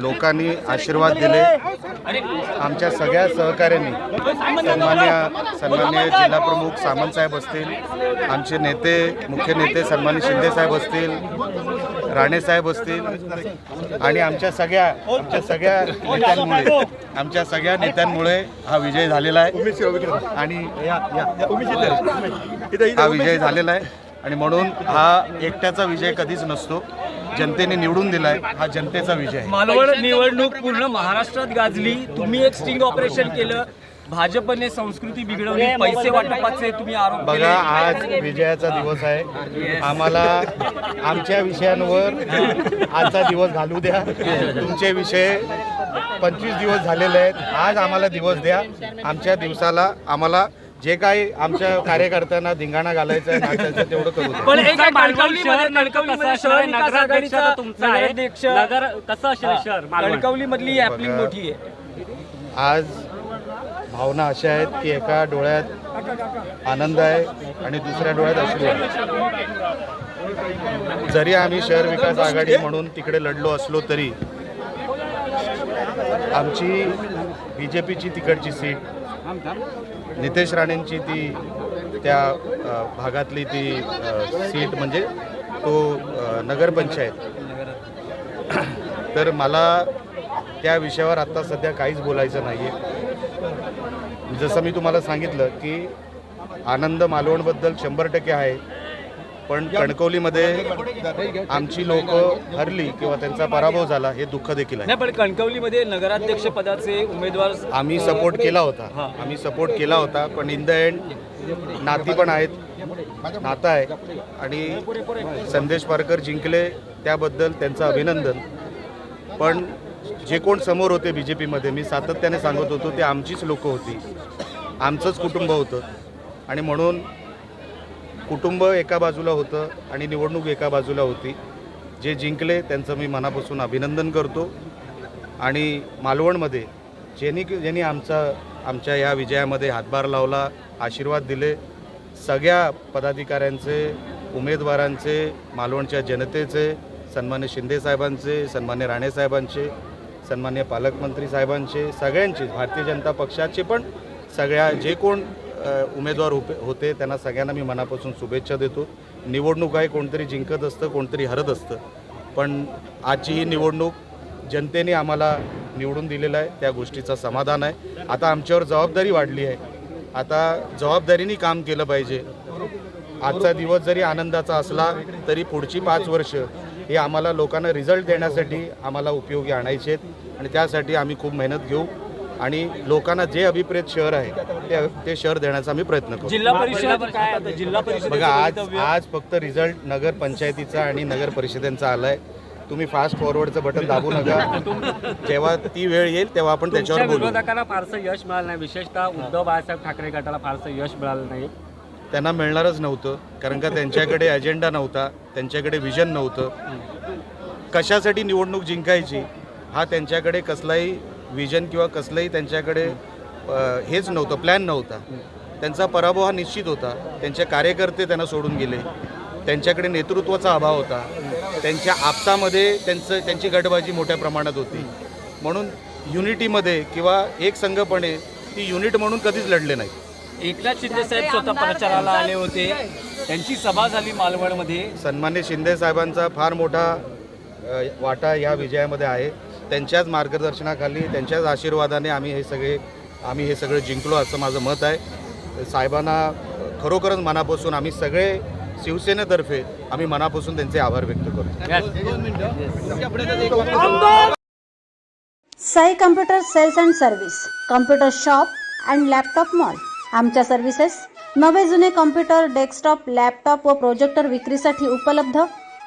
लोकांनी आशीर्वाद दिले. आमच्या सगळ्या सहकार्यांनी सन्मान्य सन्मान्य जिल्हाप्रमुख सामंत साहेब असतील आमचे नेते मुख्य नेते सन्मान्य शिंदे साहेब असतील राणे साहेब असतील आणि आमच्या सगळ्या आमच्या सगळ्या नेत्यांमुळे आमच्या सगळ्या नेत्यांमुळे हा विजय झालेला आहे. आणि हा विजय झालेला आहे. आणि म्हणून हा एकट्याचा विजय कधीच नसतो. जनतेने निवडून दिलाय हा जनतेचा विजय आहे. मालवण निवडणूक पूर्ण महाराष्ट्रात गाजली. तुम्ही एक स्टिंग ऑपरेशन केलं. भाजपने संस्कृती बिघडवली. पैसे वाटपाचे तुम्ही आरोप बघा आज विजयाचा दिवस आहे. आम्हाला आमच्या विषयांवर आजचा दिवस घालू द्या. तुमचे विषय पंचवीस दिवस झालेले आहेत. आज आम्हाला दिवस द्या. आमच्या दिवसाला आम्हाला जे काही आमच्या कार्यकर्त्यांना धिंगाणा घालायचं आहे नाचायचं तेवढं करू द्या पण एक कणकवलीमध्ये कणकवलीमध्ये शहर विकास आघाडीचा नगराध्यक्ष नगर कसं असेल शहर मालवण? कणकवली मधली ऍपलिंग. मोठी आहे. आज भावना अशा आहेत की एका डोळ्यात आनंद आहे आणि दुसऱ्या डोळ्यात अश्रू आहे. जरी आम्ही शहर विकास आघाडी म्हणून तिकडे लढलो असलो तरी आमची बी जे पीची तिकडची सीट नितेश राणेंची ती त्या भागातली ती सीट म्हणजे तो नगरपंचायत. तर मला त्या विषयावर आत्ता सध्या काहीच बोलायचं नाही आहे जसं मी तुम्हाला सांगितलं की आनंद मालवणबद्दल शंभर टक्के आहे. पण कणकवलीमध्ये आमची लोक हरली किंवा त्यांचा पराभव झाला हे दुःख देखील आहे. नाही पण कणकवलीमध्ये नगराध्यक्ष पदाचे उमेदवार आम्ही सपोर्ट केला होता. आम्ही सपोर्ट केला होता पण इन द एंड नाती पण आहेत नातं आहे. आणि संदेश पारकर जिंकले त्याबद्दल त्यांचं अभिनंदन. पण जे कोण समोर होते बी जे पीमध्ये मी सातत्याने सांगत होतो ते आमचीच लोकं होती. आमचंच कुटुंब होतं. आणि म्हणून कुटुंब एका बाजूला होतं आणि निवडणूक एका बाजूला होती. जे जिंकले त्यांचं मी मनापासून अभिनंदन करतो. आणि मालवणमध्ये ज्यांनी ज्यांनी आमचा आमच्या या विजयामध्ये हातभार लावला आशीर्वाद दिले सगळ्या पदाधिकाऱ्यांचे उमेदवारांचे मालवणच्या जनतेचे सन्मान्य शिंदेसाहेबांचे सन्मान्य राणेसाहेबांचे सन्मान्य पालकमंत्री साहेबांचे सगळ्यांचे भारतीय जनता पक्षाचे पण सगळ्या जे कोण उमेदवार होते त्यांना सगळ्यांना मी मनापासून शुभेच्छा देतो. निवडणूक आहे कोणतरी जिंकत असतं कोणतरी हरत असतं. पण आजची ही निवडणूक जनतेने आम्हाला निवडून दिलेलं आहे त्या गोष्टीचं समाधान आहे. आता आमच्यावर जबाबदारी वाढली आहे. आता जबाबदारीने काम केलं पाहिजे. आजचा दिवस जरी आनंदाचा असला तरी पुढची पाच वर्ष हे आम्हाला लोकांना रिझल्ट देण्यासाठी आम्हाला उपयोगी आणायचे आहेत. आणि त्यासाठी आम्ही खूप मेहनत घेऊ. आणि लोकांना जे अभिप्रेत शहर आहे ते ते शहर देण्याचा आम्ही प्रयत्न करू जिल्हा परिषद काय आता? जिल्हा परिषद बघा आज आज फक्त रिझल्ट नगर पंचायतीचा आणि नगर परिषदेचा आलाय. तुम्ही फास्ट फॉरवर्डचं बटन दाबू नका. जेव्हा ती वेळ येईल तेव्हा आपण त्याच्यावर बोलू. विरोधकांना फारसं यश मिळालं नाही. विशेषतः उद्धव बाळासाहेब ठाकरे गटाला फारसं यश मिळालं नाही. त्यांना मिळणारच नव्हतं कारण का त्यांच्याकडे अजेंडा नव्हता त्यांच्याकडे विजन नव्हतं. कशासाठी निवडणूक जिंकायची हा त्यांच्याकडे कसलाही विजन किंवा कसलंही त्यांच्याकडे हेच नव्हतं प्लॅन नव्हता. त्यांचा पराभव हा निश्चित होता. त्यांचे कार्यकर्ते त्यांना सोडून गेले. त्यांच्याकडे नेतृत्वाचा अभाव होता. त्यांच्या आपसामध्ये त्यांचं त्यांची गटबाजी मोठ्या प्रमाणात होती. म्हणून युनिटीमध्ये किंवा एक संघपणे ती युनिट म्हणून कधीच लढले नाही एकनाथ शिंदे साहेब स्वतः प्रचाराला आले होते. त्यांची सभा झाली मालवणमध्ये. सन्मान्य शिंदे साहेबांचा फार मोठा वाटा या विजयामध्ये आहे. त्यांच्याच मार्गदर्शनाखाली त्यांच्याच आशीर्वादाने आम्ही हे सगळे आम्ही हे सगळं जिंकलो असं माझं मत आहे. साहेबांना खरोखरच मनापासून आम्ही सगळे शिवसेनेतर्फे आम्ही मनापासून त्यांचे आभार व्यक्त करतो. Sai computer sales and service computer shop and laptop mall आमच्या सर्व्हिसेस नवे जुने कम्प्युटर डेस्कटॉप लॅपटॉप व प्रोजेक्टर विक्रीसाठी उपलब्ध